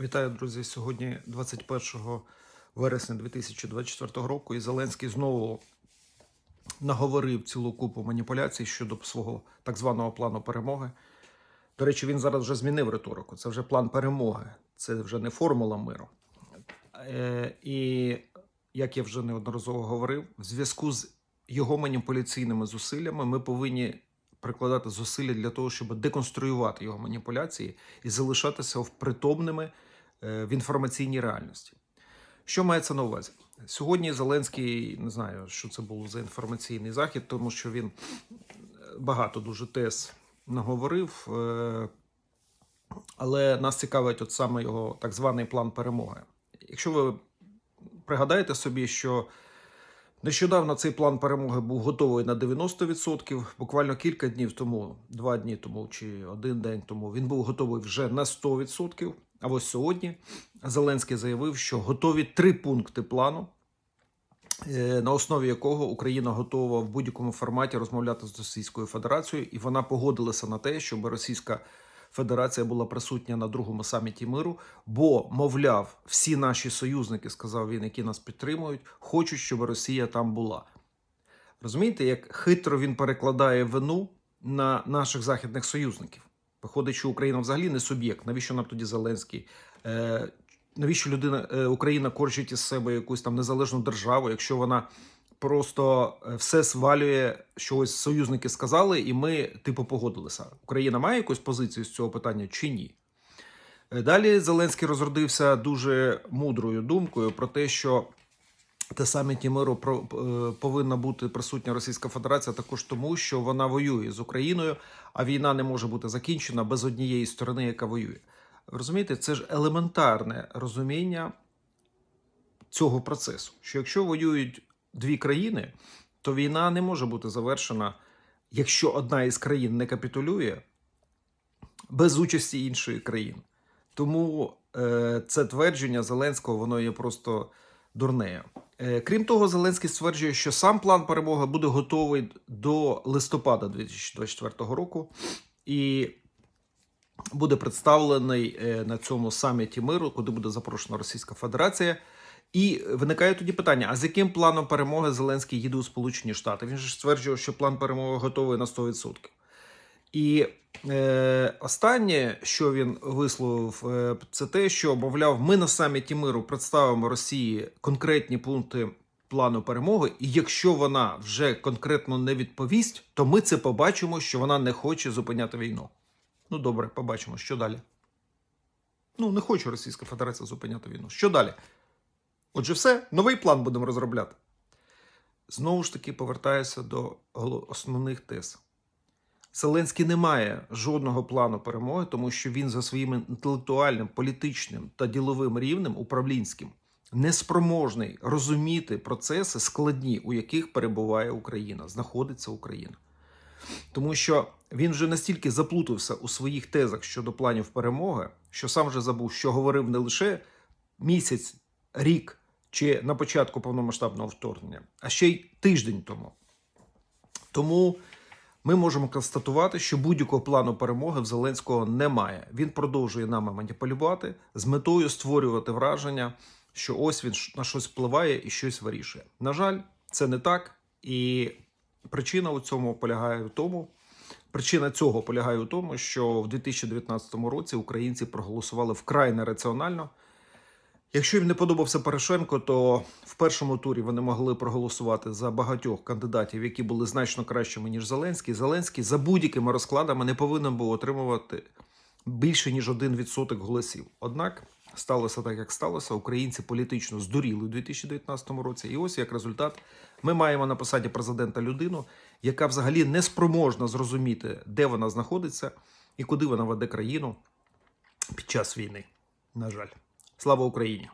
Вітаю, друзі. Сьогодні 21 вересня 2024 року, і Зеленський знову наговорив цілу купу маніпуляцій щодо свого так званого плану перемоги. До речі, він зараз вже змінив риторику. Це вже план перемоги, це вже не формула миру. Е, і як я вже неодноразово говорив, в зв'язку з його маніпуляційними зусиллями ми повинні прикладати зусилля для того, щоб деконструювати його маніпуляції і залишатися впритомними е, в інформаційній реальності. Що мається на увазі? Сьогодні Зеленський не знаю, що це було за інформаційний захід, тому що він е, багато дуже тез наговорив. е, Але нас цікавить от саме його так званий план перемоги. Якщо ви пригадаєте собі, що нещодавно цей план перемоги був готовий на 90%, буквально кілька днів тому, два дні тому чи один день тому, він був готовий вже на 100%. А ось сьогодні Зеленський заявив, що готові три пункти плану, е, на основі якого Україна готова в будь-якому форматі розмовляти з Російською Федерацією, і вона погодилася на те, щоб Російська Федерація була присутня на другому саміті миру. Бо, мовляв, всі наші союзники, сказав він, які нас підтримують, хочуть, щоб Росія там була. Розумієте, як хитро він перекладає вину на наших західних союзників. Виходить, що Україна взагалі не суб'єкт. Навіщо нам тоді Зеленський? Е, навіщо людина е, Україна корчить із себе якусь там незалежну державу, якщо вона просто е, все свалює, що ось союзники сказали, і ми типу погодилися. Україна має якусь позицію з цього питання чи ні? Е, Далі Зеленський розродився дуже мудрою думкою про те, що те саміті миру е, повинна бути присутня Російська Федерація також тому, що вона воює з Україною, а війна не може бути закінчена без однієї сторони, яка воює. Розумієте, це ж елементарне розуміння цього процесу. Що якщо воюють дві країни, то війна не може бути завершена, якщо одна із країн не капітулює без участі іншої країни. Тому е, це твердження Зеленського воно є просто дурнею. Е, крім того, Зеленський стверджує, що сам план перемоги буде готовий до листопада 2024 року і буде представлений е, на цьому саміті миру, куди буде запрошена Російська Федерація. І виникає тоді питання: а з яким планом перемоги Зеленський їде у Сполучені Штати? Він ж стверджував, що план перемоги готовий на 100%. І е, останнє, що він висловив, е, це те, що мовляв, ми на саміті миру представимо Росії конкретні пункти плану перемоги, і якщо вона вже конкретно не відповість, то ми це побачимо, що вона не хоче зупиняти війну. Ну добре, побачимо, що далі. Ну, не хоче Російська Федерація зупиняти війну. Що далі? Отже, все, новий план будемо розробляти. Знову ж таки, повертаюся до основних тез. Зеленський не має жодного плану перемоги, тому що він за своїм інтелектуальним, політичним та діловим рівнем управлінським неспроможний розуміти процеси складні, у яких перебуває Україна, знаходиться Україна. Тому що він вже настільки заплутався у своїх тезах щодо планів перемоги, що сам вже забув, що говорив не лише місяць, рік чи на початку повномасштабного вторгнення, а ще й тиждень тому. Тому ми можемо констатувати, що будь-якого плану перемоги в Зеленського немає. Він продовжує нами маніпулювати з метою створювати враження, що ось він на щось впливає і щось вирішує. На жаль, це не так. І причина у цьому полягає в тому. Причина цього полягає у тому, що в 2019 році українці проголосували вкрай нераціонально. Якщо їм не подобався Порошенко, то в першому турі вони могли проголосувати за багатьох кандидатів, які були значно кращими ніж Зеленський. Зеленський за будь-якими розкладами не повинен був отримувати більше ніж 1% голосів. Однак сталося так, як сталося. Українці політично здуріли у 2019 році. І ось як результат, ми маємо на посаді президента людину, яка взагалі не спроможна зрозуміти, де вона знаходиться і куди вона веде країну під час війни. На жаль, слава Україні!